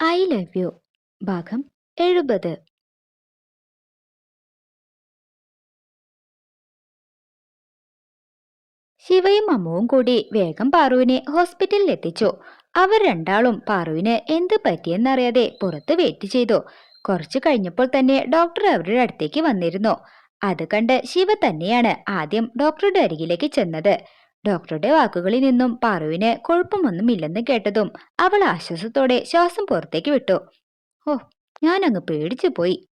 I love you ഭാഗം എഴുപത്. ശിവയും അമ്മുവും കൂടി വേഗം പാറുവിനെ ഹോസ്പിറ്റലിൽ എത്തിച്ചു. അവർ രണ്ടാളും പാറുവിന് എന്ത് പറ്റിയെന്നറിയാതെ പുറത്ത് വെയിറ്റ് ചെയ്തു. കുറച്ചു കഴിഞ്ഞപ്പോൾ തന്നെ ഡോക്ടർ അവരുടെ അടുത്തേക്ക് വന്നിരുന്നു. അത് കണ്ട് ശിവ തന്നെയാണ് ആദ്യം ഡോക്ടറുടെ അരികിലേക്ക് ചെന്നത്. ഡോക്ടറുടെ വാക്കുകളിൽ നിന്നും പാറുവിന് കുഴപ്പമൊന്നുമില്ലെന്ന് കേട്ടതും അവൾ ആശ്വാസത്തോടെ ശ്വാസം പുറത്തേക്ക് വിട്ടു. ഓ ഞാനങ്ങ് പേടിച്ചു പോയി.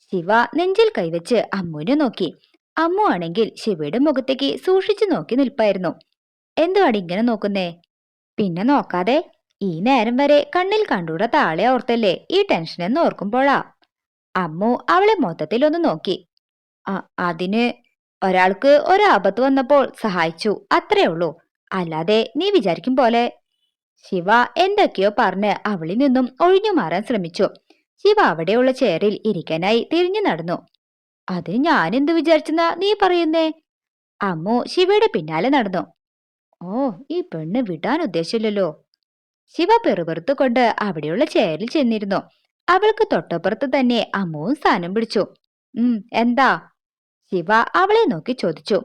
ശിവ നെഞ്ചിൽ കൈവച്ച് അമ്മുവിനെ നോക്കി. അമ്മു ആണെങ്കിൽ ശിവയുടെ മുഖത്തേക്ക് സൂക്ഷിച്ചു നോക്കി നിൽപ്പായിരുന്നു. എന്തുവാടി ഇങ്ങനെ നോക്കുന്നേ? പിന്നെ നോക്കാതെ ഈ നേരം വരെ കണ്ണിൽ കണ്ടൂടെ താളെ ഓർത്തല്ലേ ഈ ടെൻഷൻ എന്ന് ഓർക്കുമ്പോഴാ? അമ്മു അവളെ മൊത്തത്തിൽ ഒന്ന് നോക്കി. "ആ, അതിന് ഒരാൾക്ക് ഒരു ആപത്ത് വന്നപ്പോൾ സഹായിച്ചു. അത്രേ ഉള്ളൂ. അല്ലാതെ നീ വിചാരിക്കും പോലെ. ശിവ എന്തൊക്കെയോ പറഞ്ഞ് അവളിൽ നിന്നും ഒഴിഞ്ഞു മാറാൻ ശ്രമിച്ചു. ശിവ അവിടെയുള്ള ചെയറിൽ ഇരിക്കാനായി തിരിഞ്ഞു നടന്നു. അത് ഞാൻ എന്ത് വിചാരിച്ചെന്നാ നീ പറയുന്നേ? അമ്മു ശിവയുടെ പിന്നാലെ നടന്നു. ഓ ഈ പെണ്ണ് വിടാൻ ഉദ്ദേശമില്ലല്ലോ ശിവ പെറുപെറുത്തുകൊണ്ട് അവിടെയുള്ള ചെയറിൽ ചെന്നിരുന്നു. അവൾക്ക് തൊട്ടപ്പുറത്ത് തന്നെ അമ്മുവും സ്ഥാനം പിടിച്ചു. ഉം എന്താ? ശിവ അവളെ നോക്കി ചോദിച്ചു.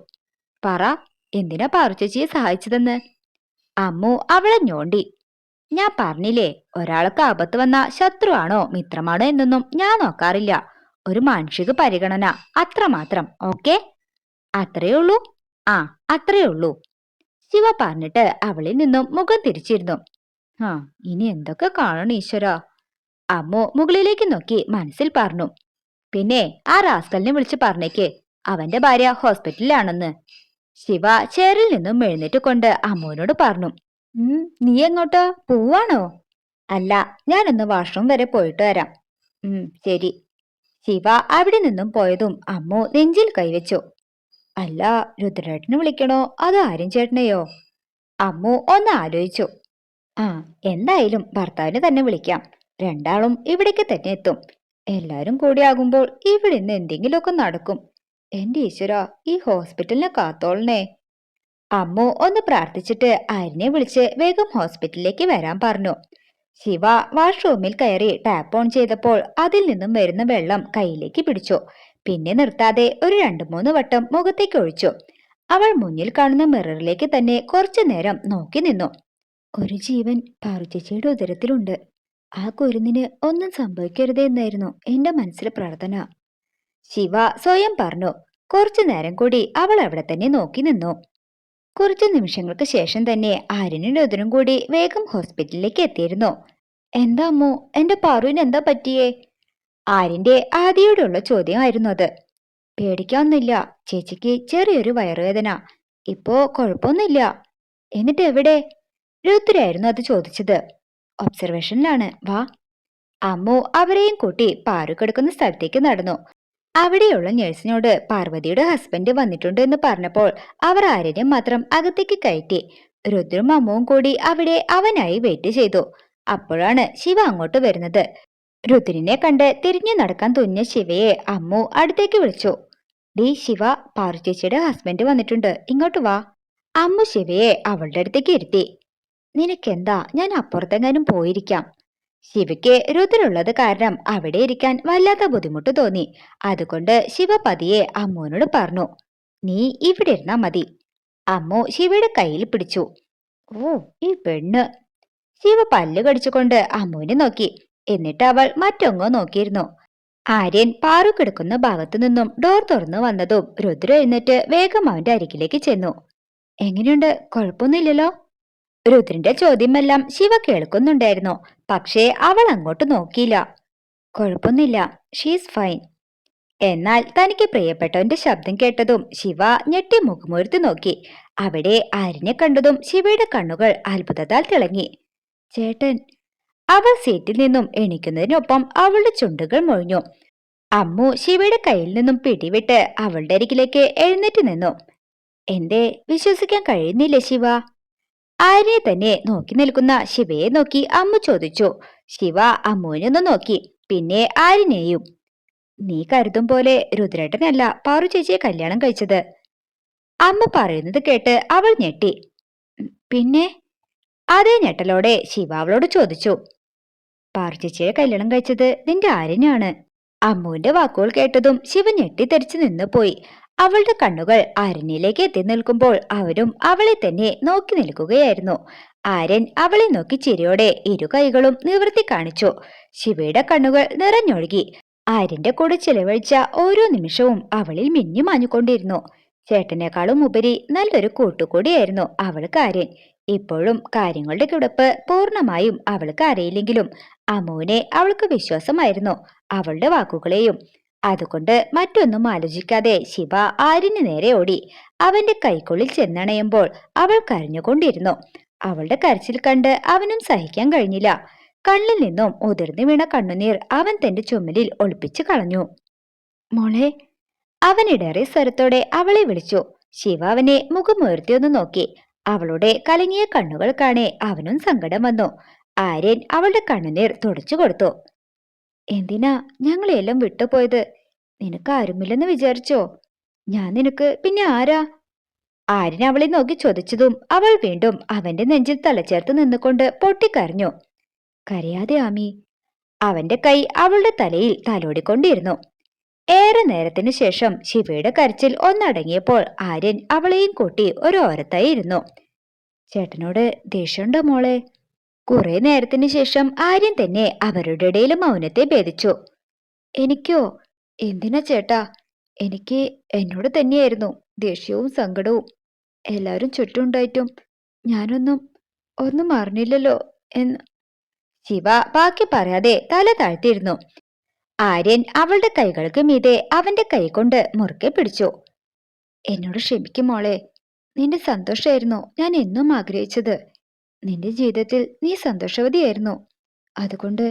പറ എന്തിനാ പാറുചേച്ചിയെ സഹായിച്ചതെന്ന്? അമ്മു അവളെ ഞോണ്ടി. ഞാൻ പറഞ്ഞില്ലേ ഒരാൾക്ക് ആപത്ത് വന്ന ശത്രുവാണോ മിത്രമാണോ എന്നൊന്നും ഞാൻ നോക്കാറില്ല. ഒരു മാനുഷിക പരിഗണന അത്രമാത്രം ഓക്കെ? അത്രയേ ഉള്ളൂ? ആ അത്രയേ ഉള്ളൂ. ശിവ പറഞ്ഞിട്ട് അവളിൽ നിന്നും മുഖം തിരിച്ചിരുന്നു. ആ ഇനി എന്തൊക്കെ കാണണം ഈശ്വര? അമ്മു മുകളിലേക്ക് നോക്കി മനസ്സിൽ പറഞ്ഞു. പിന്നെ ആ റാസ്കലിനെ വിളിച്ച് പറഞ്ഞേക്ക്. അവന്റെ ഭാര്യ ഹോസ്പിറ്റലിലാണെന്ന്. ശിവ ചേറിൽ നിന്നും എഴുന്നേറ്റ് കൊണ്ട് അമ്മുവിനോട് പറഞ്ഞു നീ എങ്ങോട്ട്? പോവാണോ? അല്ല ഞാനൊന്ന് വാഷ്റൂം വരെ പോയിട്ട് വരാം. ഉം ശരി. ശിവ അവിടെ നിന്നും പോയതും അമ്മു നെഞ്ചിൽ കൈവച്ചു. അല്ല രുദ്രേട്ടനെ വിളിക്കണോ? അതോ ആര്യൻ ചേട്ടനെയോ? അമ്മു ഒന്ന് ആലോചിച്ചു. ആ എന്തായാലും ഭർത്താവിനെ തന്നെ വിളിക്കാം. രണ്ടാളും ഇവിടേക്ക് തന്നെ എത്തും. എല്ലാരും കൂടിയാകുമ്പോൾ ഇവിടെ നിന്ന് എന്തെങ്കിലുമൊക്കെ നടക്കും. എന്റെ ഈശ്വര ഈ ഹോസ്പിറ്റലിനെ കാത്തോളണേ. അമ്മു ഒന്ന് പ്രാർത്ഥിച്ചിട്ട് ആരിനെ വിളിച്ച് വേഗം ഹോസ്പിറ്റലിലേക്ക് വരാൻ പറഞ്ഞു. ശിവ വാഷ്റൂമിൽ കയറി ടാപ്പ് ഓൺ ചെയ്തപ്പോൾ അതിൽ നിന്നും വരുന്ന വെള്ളം കയ്യിലേക്ക് പിടിച്ചു. പിന്നെ നിർത്താതെ ഒരു രണ്ടു മൂന്ന് വട്ടം മുഖത്തേക്ക് ഒഴിച്ചു. അവൾ മുന്നിൽ കാണുന്ന മിററിലേക്ക് തന്നെ കുറച്ചു നേരം നോക്കി നിന്നു. ഒരു ജീവൻ പാറുചേച്ചിയുടെ ഉദരത്തിലുണ്ട്. ആ കുരുന്നിന് ഒന്നും സംഭവിക്കരുതേ എന്നായിരുന്നു എന്റെ മനസ്സിലെ പ്രാർത്ഥന. ശിവ സ്വയം പറഞ്ഞു കുറച്ചു നേരം കൂടി അവൾ അവിടെ തന്നെ നോക്കി നിന്നു. കുറച്ചു നിമിഷങ്ങൾക്ക് ശേഷം തന്നെ ആര്യനും രുദ്രനും കൂടി വേഗം ഹോസ്പിറ്റലിലേക്ക് എത്തിയിരുന്നു. എന്താ അമ്മു എന്റെ പാറുവിന് എന്താ പറ്റിയേ? ആര്യന്റെ ആദ്യയോടുള്ള ചോദ്യമായിരുന്നു അത്. പേടിക്കാവുന്നില്ല ചേച്ചിക്ക് ചെറിയൊരു വയറുവേദന. ഇപ്പോ കുഴപ്പമൊന്നുമില്ല. എന്നിട്ട് എവിടെ? രുദ്രായിരുന്നു അത് ചോദിച്ചത്. ഒബ്സർവേഷനിലാണ് വാ. അമ്മു അവരെയും കൂട്ടി പാറു കിടക്കുന്ന സ്ഥലത്തേക്ക് നടന്നു. അവിടെയുള്ള നഴ്സിനോട് പാർവതിയുടെ ഹസ്ബൻഡ് വന്നിട്ടുണ്ട് എന്ന് പറഞ്ഞപ്പോൾ അവർ ആര്യനെ മാത്രം അകത്തേക്ക് കയറ്റി. രുദ്രും അമ്മവും കൂടി അവിടെ അവനായി വെയിറ്റ് ചെയ്തു. അപ്പോഴാണ് ശിവ അങ്ങോട്ട് വരുന്നത്. രുദ്രനെ കണ്ട് തിരിഞ്ഞു നടക്കാൻ തുന്നിയ ശിവയെ അമ്മു അടുത്തേക്ക് വിളിച്ചു. ഡി ശിവ പാറു ചേച്ചിയുടെ ഹസ്ബൻഡ് വന്നിട്ടുണ്ട്. ഇങ്ങോട്ട് വാ. അമ്മു ശിവയെ അവളുടെ അടുത്തേക്ക് ഇരുത്തി. നിനക്കെന്താ? ഞാൻ അപ്പുറത്തെങ്ങാനും പോയിരിക്കാം. ശിവയ്ക്ക് രുദ്രുള്ളത് കാരണം അവിടെ ഇരിക്കാൻ വല്ലാത്ത ബുദ്ധിമുട്ട് തോന്നി. അതുകൊണ്ട് ശിവ പതിയെ അമ്മുവിനോട് പറഞ്ഞു നീ ഇവിടെ ഇരുന്നാ മതി. അമ്മു ശിവയുടെ കയ്യിൽ പിടിച്ചു. ഓ ഈ പെണ്ണ്. ശിവ പല്ല് കടിച്ചുകൊണ്ട് അമ്മുവിനെ നോക്കി. എന്നിട്ട് അവൾ മറ്റൊങ്ങോ നോക്കിയിരുന്നു. ആര്യൻ പാറു കിടക്കുന്ന ഭാഗത്തു നിന്നും ഡോർ തുറന്നു വന്നതും രുദ്ര എഴുന്നേറ്റ് വേഗം അവന്റെ അരികിലേക്ക് ചെന്നു. എങ്ങനെയുണ്ട്? കുഴപ്പമൊന്നുമില്ലല്ലോ? രുദ്രന്റെ ചോദ്യമെല്ലാം ശിവ കേൾക്കുന്നുണ്ടായിരുന്നു. പക്ഷേ അവൾ അങ്ങോട്ട് നോക്കിയില്ല. കുഴപ്പമൊന്നുമില്ല. ഷീസ് ഫൈൻ എന്നാൽ തനിക്ക് പ്രിയപ്പെട്ടവന്റെ ശബ്ദം കേട്ടതും ശിവ ഞെട്ടി മുഖമുയർത്തി നോക്കി. അവിടെ ആരിനെ കണ്ടതും ശിവയുടെ കണ്ണുകൾ അത്ഭുതത്താൽ തിളങ്ങി. ചേട്ടൻ. അവൾ സീറ്റിൽ നിന്നും എണീക്കുന്നതിനൊപ്പം അവളുടെ ചുണ്ടുകൾ മൊഴിഞ്ഞു. അമ്മു ശിവയുടെ കയ്യിൽ നിന്നും പിടിവിട്ട് അവളുടെ അരികിലേക്ക് എഴുന്നേറ്റ് നിന്നു. എന്തേ? വിശ്വസിക്കാൻ കഴിയുന്നില്ല ശിവ? ആര്യനെ തന്നെ നോക്കി നിൽക്കുന്ന ശിവയെ നോക്കി അമ്മ ചോദിച്ചു. ശിവ അമ്മുവിനൊന്ന് നോക്കി. പിന്നെ ആരിനെയും നീ കരുതും പോലെ രുദ്രേട്ടനല്ല പാറു ചേച്ചിയെ കല്യാണം കഴിച്ചത്. അമ്മ പറയുന്നത് കേട്ട് അവൾ ഞെട്ടി. പിന്നെ? അതേ ഞെട്ടലോടെ ശിവ അവളോട് ചോദിച്ചു. പാറു ചേച്ചിയെ കല്യാണം കഴിച്ചത് നിന്റെ ആര്യനാണ്. അമ്മുവിന്റെ വാക്കുകൾ കേട്ടതും ശിവ ഞെട്ടിത്തെറിച്ച് നിന്ന് പോയി. അവളുടെ കണ്ണുകൾ അരണിലേക്ക് എത്തി നിൽക്കുമ്പോൾ അവരും അവളെ തന്നെ നോക്കി നിൽക്കുകയായിരുന്നു. ആര്യൻ അവളെ നോക്കി ചിരിയോടെ ഇരു കൈകളും നിവർത്തി കാണിച്ചു. ശിവയുടെ കണ്ണുകൾ നിറഞ്ഞൊഴുകി. ആര്യന്റെ കൂടെ ചിലവഴിച്ച ഓരോ നിമിഷവും അവളിൽ മിന്നി മാഞ്ഞുകൊണ്ടിരുന്നു. ചേട്ടനേക്കാളും ഉപരി നല്ലൊരു കൂട്ടുകൂടിയായിരുന്നു അവൾക്ക് ആര്യൻ ഇപ്പോഴും കാര്യങ്ങളുടെ കിടപ്പ് പൂർണമായും അവൾക്ക് അറിയില്ലെങ്കിലും അമ്മുവിനെ അവൾക്ക് വിശ്വാസമായിരുന്നു. അവളുടെ വാക്കുകളെയും അതുകൊണ്ട് മറ്റൊന്നും ആലോചിക്കാതെ ശിവ ആര്യന് നേരെ ഓടി. അവന്റെ കൈക്കുള്ളിൽ ചെന്നണയുമ്പോൾ അവൾ കരഞ്ഞുകൊണ്ടിരുന്നു. അവളുടെ കരച്ചിൽ കണ്ട് അവനും സഹിക്കാൻ കഴിഞ്ഞില്ല. കണ്ണിൽ നിന്നും ഉതിർന്നു വീണ കണ്ണുനീർ അവൻ തന്റെ ചുമലിൽ ഒളിപ്പിച്ചു കളഞ്ഞു. മോളെ അവനിടേറെ സ്വരത്തോടെ അവളെ വിളിച്ചു. ശിവ അവനെ മുഖമുയർത്തിയൊന്ന് നോക്കി. അവളുടെ കലങ്ങിയ കണ്ണുകൾ കാണേ അവനും സങ്കടം വന്നു. ആര്യൻ അവളുടെ കണ്ണുനീർ തുടച്ചു കൊടുത്തു. എന്തിനാ ഞങ്ങളെല്ലാം വിട്ടുപോയത്? നിനക്ക് ആരുമില്ലെന്ന് വിചാരിച്ചോ? ഞാൻ നിനക്ക് പിന്നെ ആരാ? ആര്യൻ അവളെ നോക്കി ചോദിച്ചതും അവൾ വീണ്ടും അവന്റെ നെഞ്ചിൽ തലച്ചേർത്ത് നിന്നുകൊണ്ട് പൊട്ടിക്കരഞ്ഞു. കരയാതെ ആമി അവന്റെ കൈ അവളുടെ തലയിൽ തലോടിക്കൊണ്ടിരുന്നു. ഏറെ നേരത്തിനു ശേഷം ശിവയുടെ കരച്ചിൽ ഒന്നടങ്ങിയപ്പോൾ ആര്യൻ അവളെയും കൂട്ടി ഒരു ഓരത്തായി ഇരുന്നു. ചേട്ടനോട് ദേഷ്യമുണ്ടോ മോളെ? കുറെ നേരത്തിന് ശേഷം ആര്യൻ തന്നെ അവരുടെ ഇടയിൽ മൗനത്തെ ഭേദിച്ചു. എനിക്കോ? എന്തിനാ ചേട്ടാ? എനിക്ക് എന്നോട് തന്നെയായിരുന്നു ദേഷ്യവും സങ്കടവും. എല്ലാവരും ചുറ്റുണ്ടായിട്ടും ഞാനൊന്നും ഒന്നും അറിഞ്ഞില്ലല്ലോ എന്ന് ശിവ ബാക്കി പറയാതെ തല താഴ്ത്തിയിരുന്നു. ആര്യൻ അവളുടെ കൈകൾക്ക് മീതെ അവന്റെ കൈകൊണ്ട് മുറുക്കെ പിടിച്ചു. എന്നോട് ക്ഷമിക്കും മോളെ. നിന്റെ സന്തോഷമായിരുന്നു ഞാൻ എന്നും ആഗ്രഹിച്ചത്. നിന്റെ ജീവിതത്തിൽ നീ സന്തോഷവതിയായിരുന്നു. അതുകൊണ്ട്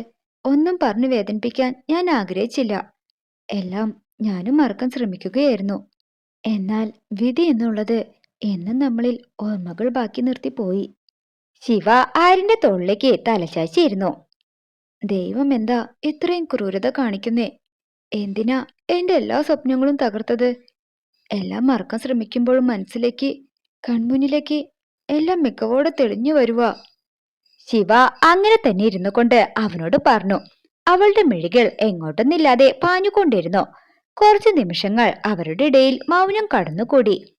ഒന്നും പറഞ്ഞു വേദനിപ്പിക്കാൻ ഞാൻ ആഗ്രഹിച്ചില്ല. എല്ലാം ഞാനും മറക്കാൻ ശ്രമിക്കുകയായിരുന്നു. എന്നാൽ വിധി എന്നുള്ളത് എന്നും നമ്മളിൽ ഓർമ്മകൾ ബാക്കി നിർത്തി പോയി ശിവ ആരിന്റെ തോളിലേക്ക് തലച്ചാച്ചിയിരുന്നു ദൈവം എന്താ ഇത്രയും ക്രൂരത കാണിക്കുന്നേ? എന്തിനാ എന്റെ എല്ലാ സ്വപ്നങ്ങളും തകർത്തത്? എല്ലാം മറക്കാൻ ശ്രമിക്കുമ്പോഴും മനസ്സിലേക്ക് കൺമുന്നിലേക്ക് എല്ലാം മികവോടെ തെളിഞ്ഞു വരുക ശിവ അങ്ങനെ തന്നെ ഇരുന്നു കൊണ്ട് അവനോട് പറഞ്ഞു. അവളുടെ മിഴികൾ എങ്ങോട്ടൊന്നില്ലാതെ പാഞ്ഞുകൊണ്ടിരുന്നു കുറച്ചു നിമിഷങ്ങൾ അവരുടെ ഇടയിൽ മൗനം കടന്നുകൂടി.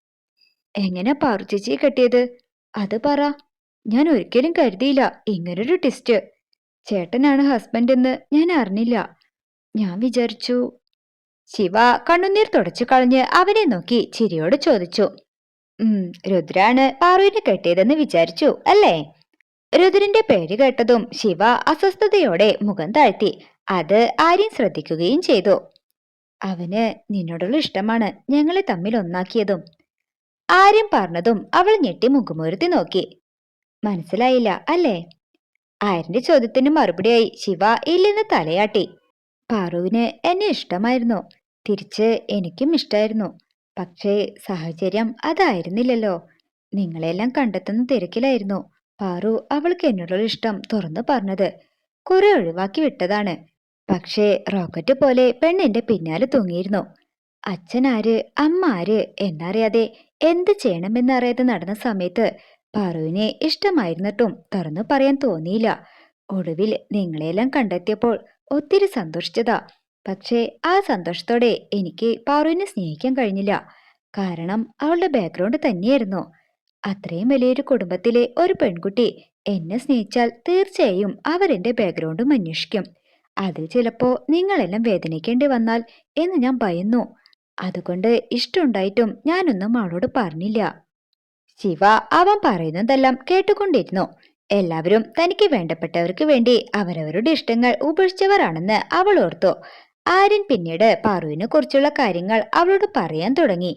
എങ്ങനെ പാർച്ചിച്ചി കെട്ടിയത്? അത് പറ. ഞാൻ ഒരിക്കലും കരുതിയില്ല. ഇങ്ങനൊരു ടിസ്റ്റ് ചേട്ടനാണ് ഹസ്ബൻഡ് എന്ന് ഞാൻ അറിഞ്ഞില്ല. ഞാൻ വിചാരിച്ചു. ശിവ കണ്ണുനീർ തുടച്ചു കളഞ്ഞ് അവനെ നോക്കി ചിരിയോട് ചോദിച്ചു. ഉം രുദ്രാണ് പാറുവിനെ കെട്ടിയതെന്ന് വിചാരിച്ചു അല്ലേ? രുദ്രന്റെ പേര് കേട്ടതും ശിവ അസ്വസ്ഥതയോടെ മുഖം താഴ്ത്തി അത് ആരെയും ശ്രദ്ധിക്കുകയും ചെയ്തു. അവന് നിന്നോടുള്ള ഇഷ്ടമാണ് ഞങ്ങളെ തമ്മിൽ ഒന്നാക്കിയതും. ആര്യം പറഞ്ഞതും അവൾ ഞെട്ടി മുഖമുരുത്തി നോക്കി. മനസ്സിലായില്ല അല്ലേ? ആര്യന്റെ ചോദ്യത്തിന് മറുപടിയായി ശിവ ഇല്ലെന്ന് തലയാട്ടി. പാറുവിന് എന്നെ ഇഷ്ടമായിരുന്നു തിരിച്ച് എനിക്കും ഇഷ്ടായിരുന്നു. പക്ഷേ സാഹചര്യം അതായിരുന്നില്ലല്ലോ. നിങ്ങളെല്ലാം കണ്ടെത്തുന്ന തിരക്കിലായിരുന്നു. പാറു അവൾക്ക് എന്നോടുള്ള ഇഷ്ടം തുറന്നു പറഞ്ഞത്. കുറെ ഒഴിവാക്കി വിട്ടതാണ്. പക്ഷേ റോക്കറ്റ് പോലെ പെണ്ണിന്റെ പിന്നാലെ തൂങ്ങിയിരുന്നു. അച്ഛനാര് അമ്മ ആര് എന്നറിയാതെ എന്ത് ചെയ്യണമെന്നറിയാതെ നടന്ന സമയത്ത് പാറുവിനെ ഇഷ്ടമായിരുന്നിട്ടും തുറന്നു പറയാൻ തോന്നിയില്ല. ഒടുവിൽ നിങ്ങളെല്ലാം കണ്ടെത്തിയപ്പോൾ ഒത്തിരി സന്തോഷിച്ചതാ. പക്ഷേ ആ സന്തോഷത്തോടെ എനിക്ക് പാറുവിനെ സ്നേഹിക്കാൻ കഴിഞ്ഞില്ല. കാരണം അവളുടെ ബാക്ക്ഗ്രൗണ്ട് തന്നെയായിരുന്നു. അത്രയും വലിയൊരു കുടുംബത്തിലെ ഒരു പെൺകുട്ടി എന്നെ സ്നേഹിച്ചാൽ തീർച്ചയായും അവരെന്റെ ബാക്ക്ഗ്രൗണ്ടും അന്വേഷിക്കും. അതിൽ ചിലപ്പോ നിങ്ങളെല്ലാം വേദനിക്കേണ്ടി വന്നാൽ എന്ന് ഞാൻ ഭയന്നു. അതുകൊണ്ട് ഇഷ്ടമുണ്ടായിട്ടും ഞാനൊന്നും അവളോട് പറഞ്ഞില്ല. ശിവ അവൻ പറയുന്നതെല്ലാം കേട്ടുകൊണ്ടിരുന്നു. എല്ലാവരും തനിക്ക് വേണ്ടപ്പെട്ടവർക്ക് വേണ്ടി അവരവരുടെ ഇഷ്ടങ്ങൾ ഉപേക്ഷിച്ചവരാണെന്ന് അവൾ ഓർത്തു. ആര്യൻ പിന്നീട് പാറുവിനെ കുറിച്ചുള്ള കാര്യങ്ങൾ അവളോട് പറയാൻ തുടങ്ങി.